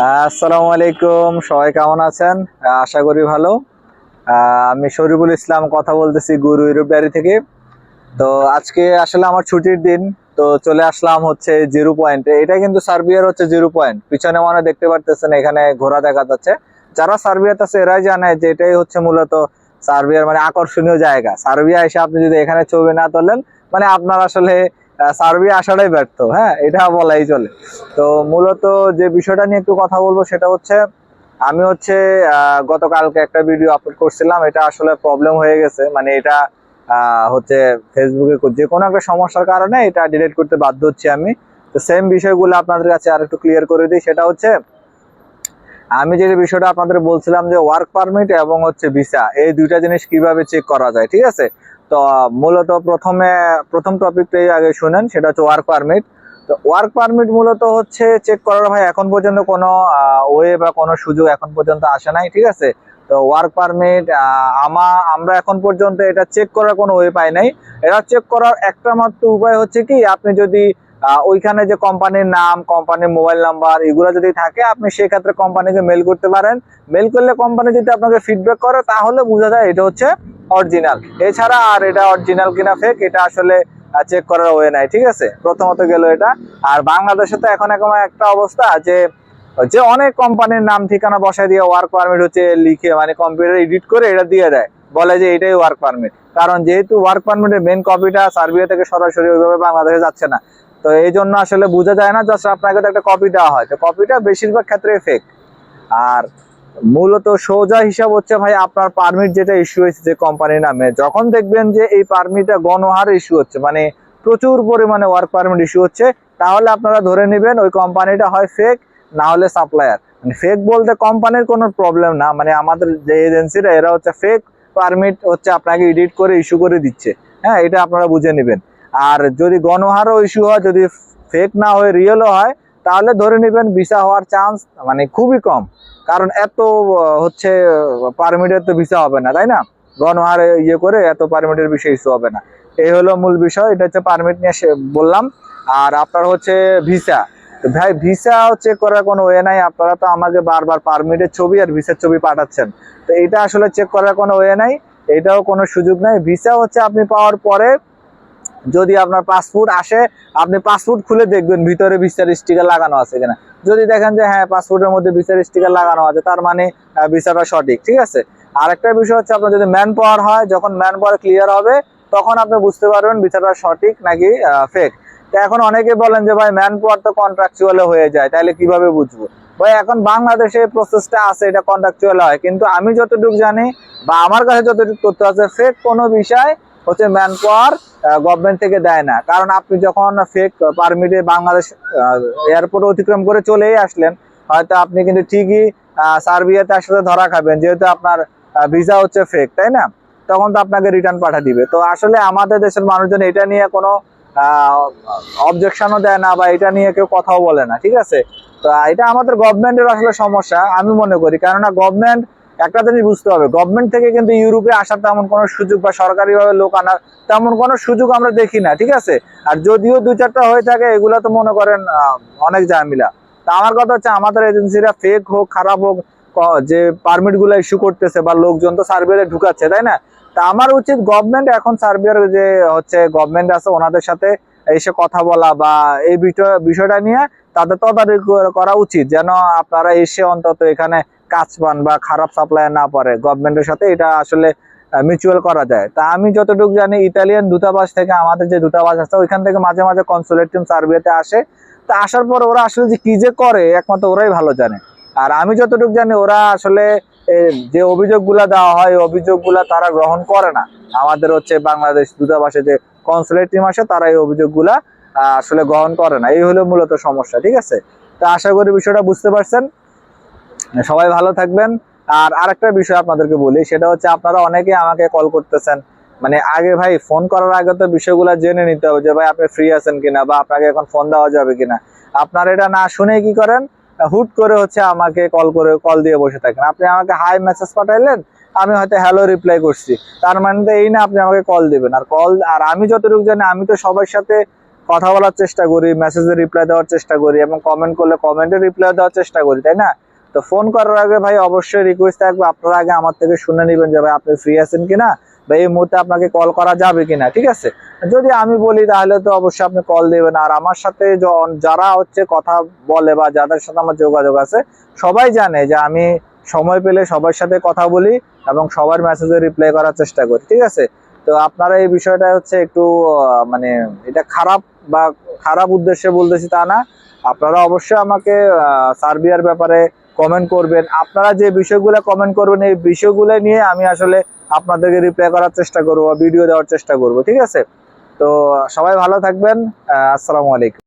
আসসালামু আলাইকুম, সবাই কেমন আছেন? আশা করি ভালো। আমি শরীফুল ইসলাম কথা বলতেছি গুরু ইউরোপ থেকে। তো আজকে আসলে আমার ছুটির দিন, তো চলে আসলাম হচ্ছে জিরো পয়েন্টে এটা কিন্তু সার্বিয়ার হচ্ছে জিরো পয়েন্ট। পিছনে মনে দেখতে পারতেছেন, এখানে ঘোরা দেখা যাচ্ছে। যারা সার্বিয়াতে আছে, এরাই জানে যে এটাই হচ্ছে মূলত সার্বিয়ার মানে আকর্ষণীয় জায়গা। সার্বিয়া এসে আপনি যদি এখানে ছবি না তোলেন মানে আপনার আসলে সার্বিয়া আসাটাই ব্যর্থ হ্যাঁ? এটা বলাই চলে। তো মূলত যে বিষয়টা নিয়ে একটু কথা বলব সেটা হচ্ছে, আমি হচ্ছে গতকালকে একটা ভিডিও আপলোড করছিলাম, এটা আসলে প্রবলেম হয়ে গেছে। মানে এটা হচ্ছে ফেসবুকে যে কোনো একটা সমস্যার কারণে এটা ডিলিট করতে বাধ্য হচ্ছি আমি। তো সেম বিষয়গুলো আপনাদের কাছে আর একটু ক্লিয়ার করে দিই, সেটা হচ্ছে, আমি যে বিষয়টা আপনাদের বলছিলাম যে ওয়ার্ক পারমিট এবং হচ্ছে ভিসা এই দুইটা জিনিস কীভাবে চেক করা যায়, ঠিক আছে? তো, মূলত প্রথমে, প্রথম টপিকটাই আগে শুনেন, সেটা হচ্ছে ওয়ার্ক পারমিট তো ওয়ার্ক পারমিট মূলত হচ্ছে চেক করার ভাই এখন পর্যন্ত কোনো ওয়ে বা কোনো সুযোগ এখন পর্যন্ত আসে নাই, ঠিক আছে? তো ওয়ার্ক পারমিট আমা, আমরা এখন পর্যন্ত এটা চেক করার কোনো ওয়ে পাই নাই। এটা চেক করার একটা মাত্র উপায় হচ্ছে কি, আপনি যদি ওইখানে যে কোম্পানির নাম কোম্পানির মোবাইল নাম্বার এগুলো যদি থাকে, আপনি সেক্ষেত্রে কোম্পানিকে মেল করতে পারেন। মেল করলে কোম্পানি যদি আপনাকে ফিডব্যাক করে, তাহলে বোঝা যায় এটা হচ্ছে অরিজিনাল। এছাড়া আর এটা অরিজিনাল কিনা ফেক এটা আসলে চেক করার ওয়ে নাই, ঠিক আছে? প্রথমত গেল এটা। আর বাংলাদেশে তো এখন এখন একটা অবস্থা যে যে অনেক কোম্পানির নাম ঠিকানা বসায় দিয়ে ওয়ার্ক পারমিট হচ্ছে, লিখে মানে কম্পিউটার এডিট করে এটা দিয়ে দেয়। বলে যে এটাই ওয়ার্ক পারমিট কারণ যেহেতু ওয়ার্ক পারমিটের মেন কপিটা সার্বিয়া থেকে সরাসরি ওইভাবে বাংলাদেশে যাচ্ছে না। তো এই জন্য আসলে বোঝা যায় না জাস্ট আপনাকে তো একটা কপি দেওয়া হয়। তো কপিটা বেশিরভাগ ক্ষেত্রে ফেক আর মূলত সোজা হিসাব হচ্ছে ভাই আপনার পারমিট যেটা ইস্যু হয়েছে যে কোম্পানির নামে। যখন দেখবেন যে এই পারমিটটা গণহারে ইস্যু হচ্ছে মানে প্রচুর পরিমাণে ওয়ার্ক পারমিট ইস্যু হচ্ছে, তাহলে আপনারা ধরে নেবেন ওই কোম্পানিটা হয় ফেক না হলে সাপ্লায়ার মানে ফেক বলতে কোম্পানির কোনো প্রবলেম না মানে আমাদের যে এজেন্সিরা এরা হচ্ছে ফেক পারমিট হচ্ছে আপনাকে এডিট করে ইস্যু করে দিচ্ছে। হ্যাঁ এটা আপনারা বুঝে নেবেন। আর যদি গণহারও ইস্যু হয়, যদি ফেক না হয়ে রিয়েলও হয় তাহলে ধরে নেবেন ভিসা হওয়ার চান্স মানে খুবই কম। কারণ এত হচ্ছে পারমিটের তো ভিসা হবে না, তাই না? গণহারে ইয়ে করে এত পারমিটের বিষয় ইস্যু হবে না। এই হলো মূল বিষয়, এটা হচ্ছে পারমিট নিয়ে বললাম। আর আপনার হচ্ছে ভিসা। ভাই, ভিসা চেক করার কোনো ওয়ে নাই, আপনারা তো আমাকে বারবার পারমিটের ছবি আর ভিসার ছবি পাঠাচ্ছেন। তো এটা আসলে চেক করার কোনো ওয়ে নাই, এটাও কোনো সুযোগ নাই। ভিসা হচ্ছে আপনি পাওয়ার পরে যদি আপনার পাসপোর্ট আসে, আপনি পাসপোর্ট খুলে দেখবেন, ভিতরে বিচার স্টিকার লাগানো আছে কিনা। যদি দেখেন যে হ্যাঁ পাসপোর্টের মধ্যে ভিসার স্টিকার লাগানো আছে, তার মানে বিচারটা সঠিক, ঠিক আছে? আরেকটা বিষয় হচ্ছে, আপনার যদি ম্যান পাওয়ার হয়, যখন ম্যান পাওয়ার ক্লিয়ার হবে, তখন আপনি বুঝতে পারবেন বিচারটা সঠিক নাকি ফেক তো এখন অনেকে বলেন যে, ভাই ম্যান পাওয়ার তো কন্ট্রাকচুয়ালে হয়ে যায়, তাহলে কীভাবে বুঝব? ভাই, এখন বাংলাদেশে প্রসেসটা আছে, এটা কন্ট্রাকচুয়াল হয়, কিন্তু আমি যতটুকু জানি বা আমার কাছে যতটুকু তথ্য আছে ফেক কোনো বিষয় হচ্ছে ম্যান পাওয়ার গভর্নমেন্ট থেকে দেয় না। কারণ আপনি যখন ফেক পারমিটে বাংলাদেশ এয়ারপোর্ট অতিক্রম করে চলেই আসলেন, হয়তো আপনি কিন্তু ঠিকই সার্বিয়াতে আসলে ধরা খাবেন, যেহেতু আপনার ভিসা হচ্ছে ফেক তাই না? তখন তো আপনাকে রিটার্ন পাঠা দিবে। তো আসলে আমাদের দেশের মানুষজন এটা নিয়ে কোনো অবজেকশনও দেয় না বা এটা নিয়ে কেউ কথাও বলে না, ঠিক আছে? তো এটা আমাদের গভর্নমেন্টের আসলে সমস্যা, আমি মনে করি। কেননা গভর্নমেন্ট একটা জিনিস বুঝতে হবে গভর্নমেন্ট থেকে কিন্তু ইউরোপে আসার তেমন কোনো সুযোগ বা সরকারিভাবে লোক আনার তেমন কোনো সুযোগ আমরা দেখি না, ঠিক আছে? আর যদিও দু চারটা হয়ে থাকে, এগুলো তো মনে করেন অনেক ঝামেলা। তা আমার কথা হচ্ছে, আমাদের এজেন্সিরা ফেক হোক, খারাপ হোক যে পারমিটগুলো ইস্যু করতেছে বা লোকজন তো সার্ভেতে ঢুকাচ্ছে, তাই না? তা আমার উচিত গভর্নমেন্ট এখন সার্বিয়ার যে হচ্ছে গভর্নমেন্ট আছে, ওনাদের সাথে এসে কথা বলা বা এই বিষয় বিষয়টা নিয়ে তাদের তদারকি করা উচিত, যেন আপনারা এসে অন্তত এখানে কাজ পান বা খারাপ সাপ্লাই না পড়ে গভর্নমেন্টের সাথে এটা আসলে মিউচুয়াল করা যায়। তা আমি যতটুকু জানি ইতালিয়ান দূতাবাস থেকে আমাদের যে দূতাবাস আছে, ওইখান থেকে মাঝে মাঝে কনসুলেট টিম সার্বিয়াতে আসে। তা আসার পর ওরা আসলে যে কি যে করে, একমাত্র ওরাই ভালো জানে। আর আমি যতটুকু জানি, ওরা আসলে যে অভিযোগগুলা দেওয়া হয় অভিযোগগুলা তারা গ্রহণ করে না। আমাদের হচ্ছে বাংলাদেশ দূতাবাসে যে কনসুলেট টিম আসে, তারা এই অভিযোগগুলা আসলে গ্রহণ করে না। এই হলো মূলত সমস্যা, ঠিক আছে? তা আশা করি বিষয়টা বুঝতে পারছেন। সবাই ভালো থাকবেন। আর আরেকটা বিষয় আপনাদেরকে বলি, সেটা হচ্ছে আপনারা অনেকে আমাকে কল করতেছেন। মানে আগে ভাই ফোন করার আগে তো বিষয়গুলো জেনে নিতে হবে যে, ভাই আপনি ফ্রি আছেন কিনা বা আপনাকে এখন ফোন দেওয়া যাবে কিনা। আপনারা এটা না শুনে কি করেন? হুট করে হচ্ছে আমাকে কল করে কল দিয়ে বসে থাকেন। আপনি আমাকে হাই মেসেজ পাঠাইলেন, আমি হয়তো হ্যালো রিপ্লাই করছি। তার মানে তো এই না আপনি আমাকে কল দিবেন। আর কল আর আমি যতটুকু জানি, আমি তো সবার সাথে কথা বলার চেষ্টা করি মেসেজে রিপ্লাই দেওয়ার চেষ্টা করি এবং কমেন্ট করলে কমেন্টে রিপ্লাই দেওয়ার চেষ্টা করি, তাই না? তো ফোন করার আগে ভাই অবশ্যই রিকোয়েস্ট থাকবে। আপনারা আগে আমার থেকে শুনে নেবেন যে ভাই আপনি ফ্রি আছেন কিনা বা এই মুহূর্তে আপনাকে কল করা যাবে কিনা, ঠিক আছে? যদি আমি বলি তাহলে তো অবশ্যই আপনি কল দেবেন। আর আমার সাথে যারা হচ্ছে কথা বলে বা যাদের সাথে আমার যোগাযোগ আছে, সবাই জানে যে আমি সময় পেলে সবার সাথে কথা বলি এবং সবার মেসেজে রিপ্লাই করার চেষ্টা করি, ঠিক আছে? তো আপনারা এই বিষয়টা হচ্ছে একটু মানে এটা খারাপ বা খারাপ উদ্দেশ্যে বলতেছি তা না। আপনারা অবশ্যই আমাকে সার্বিয়ার ব্যাপারে কমেন্ট করবেন। আপনারা যে বিষয়গুলো কমেন্ট করবেন, এই বিষয়গুলো নিয়ে আমি আসলে আপনাদেরকে রিপ্লাই করার চেষ্টা করব ভিডিও দেওয়ার চেষ্টা করব, ঠিক আছে? তো সবাই ভালো থাকবেন আসসালামু আলাইকুম।